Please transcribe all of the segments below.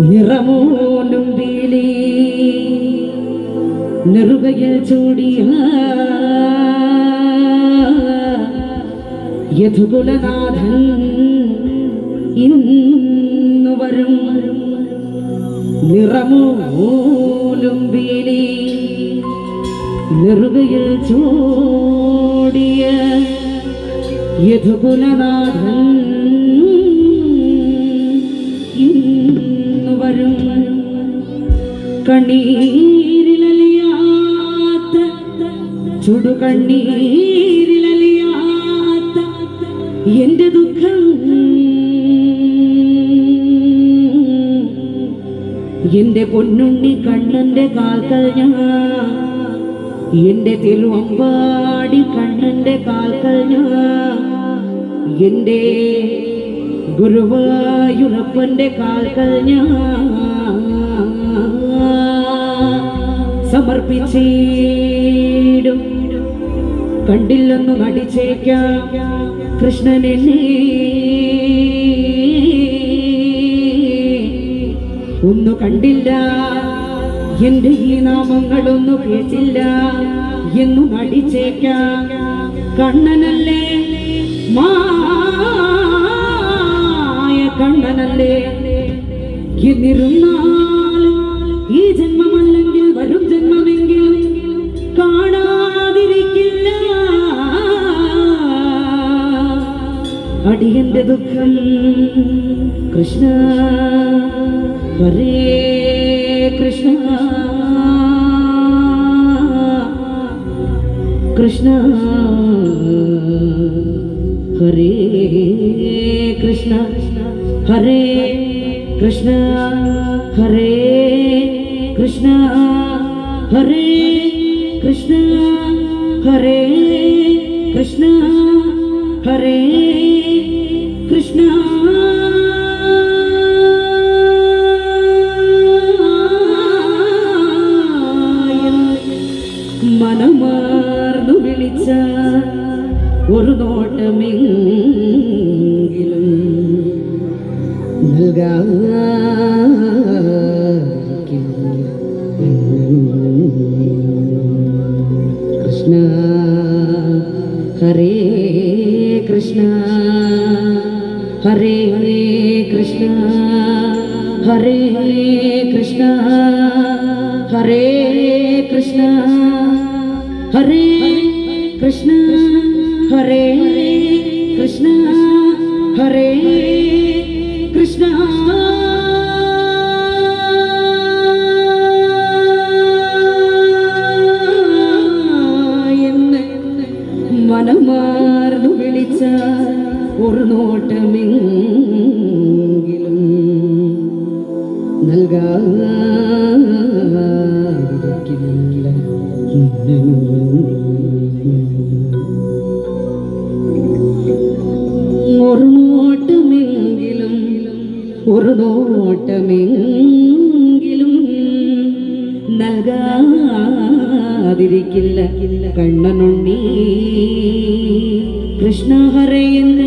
നിറമോലും പീലി നെറുകയിൽ ചൂടിയ. യഥുകുലനാഥൻ ഇന്നു വരും. നിറമോലും പീലി നെറുകയിൽ ചൂടിയ യഥുകുലനാഥൻ കണ്ണീരിലലിയാത്ത ചുടുകണ്ണീരിലലിയാത്ത എന്റെ ദുഃഖം. എന്റെ പൊന്നുണ്ണി കണ്ണന്റെ കാൽക്കൽ ഞാൻ. എന്റെ തിരുവമ്പാടി കണ്ണന്റെ കാൽക്കൽ ഞാൻ. എന്റെ ഗുരുവായൂരപ്പന്റെ കാൽക്കൽ ഞാൻ. സമർപ്പിച്ചിടും. കണ്ടില്ലെന്നു നടിച്ചേക്കാം. കൃഷ്ണനെ ഒന്നു കണ്ടില്ല. എന്റെ ഈ നാമങ്ങളൊന്നു കേട്ടില്ല. എന്നു നടിച്ചേക്കാം. കണ്ണനല്ലേ? മായ കണ്ണനല്ലേ? എന്നിരുന്നാലും അടിയന്റെ ദുഃഖം കൃഷ്ണ. ഹരേ കൃഷ്ണ. കൃഷ്ണ. ഹരേ കൃഷ്ണ. ഹരേ കൃഷ്ണ. ഹരേ കൃഷ്ണ. ഹരേ കൃഷ്ണ. ഹരേ കൃഷ്ണ. ഹരേ മനമാർന്നു വിളിച്ച ഒരു കൃഷ്ണ ഹരേ കൃഷ്ണ. ഹരേ ഹരേ കൃഷ്ണ ഹരേ കൃഷ്ണ ഹരേ കൃഷ്ണ ഒരു നോട്ടമെങ്കിലും ഒരു നോട്ടമെങ്കിലും നൽകാതിരിക്കില്ല. കണ്ണനുണ്ണി കൃഷ്ണ ഹരയെന്ന്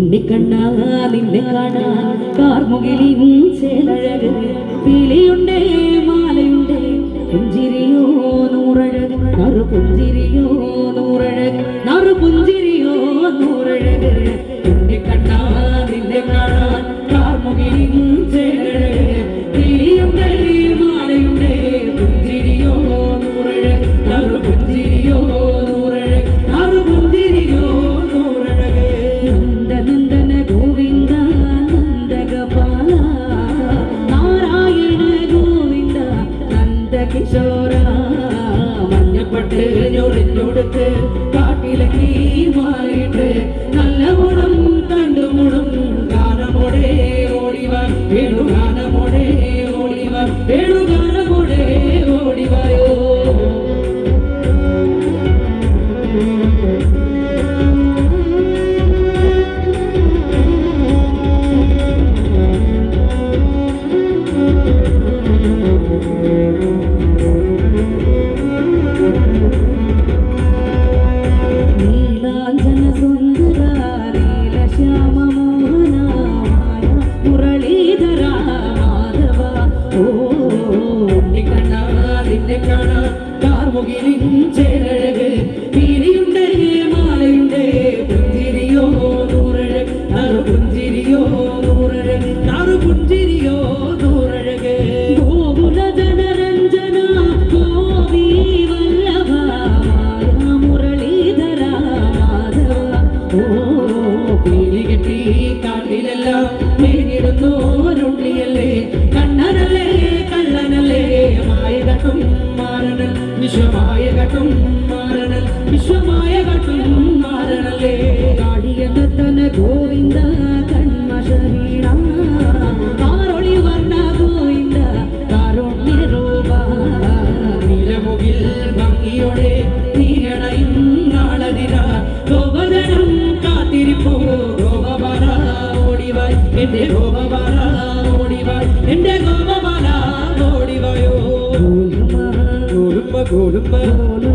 ഉണ്ണിക്കണ്ണാ നിന്നെ കാണാൻ കാർമുകിലിൻ ചേലഴക് പിലിയുണ്ടേ മാലയുണ്ടേ. പുഞ്ചിരിയോ നൂറഴക് നറു പുഞ്ചിരിയോ നൂറഴക് നറു പുഞ്ചിരിയോ നൂറഴക്. മുകിലും ചേരഴക് പീലിയുണ്ട് മാലയുണ്ട് പുഞ്ചിരിയോ നൂറഴക് ആറ് പുഞ്ചിരിയോ നൂറഴക് ആറ് പുഞ്ചിരിയോ നൂറഴക്. ഗോകുലധനരഞ്ജന ഗോവി വല്ലഭ മുരളീധര ഓ പീലി കെട്ടി കാട്ടിലെല്ലാം മേലിടുന്നോരുള്ളിയല്ലേ കണ്ണനല്ലേ കള്ളനല്ലേ മായ കട്ടും വിശ്വമായ കട്ടും മാറണൽ വിശ്വമായ കട്ടും മാറണല്ലേ കാടിയ നർത്തന ഗോവിന്ദ കൺമശരീ గోలుమారే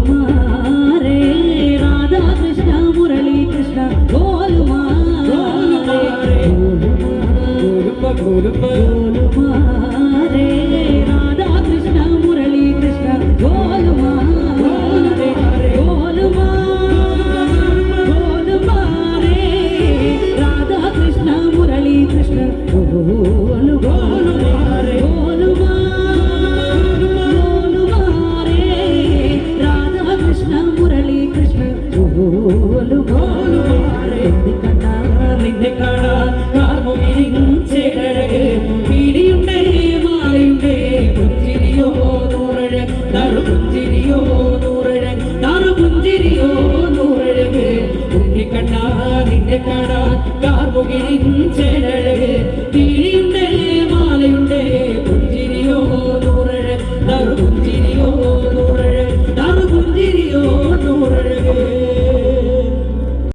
రాధా కృష్ణ మురళీ కృష్ణ గోలుమారే గోలుమా గోలుమా గోలుమా Thank.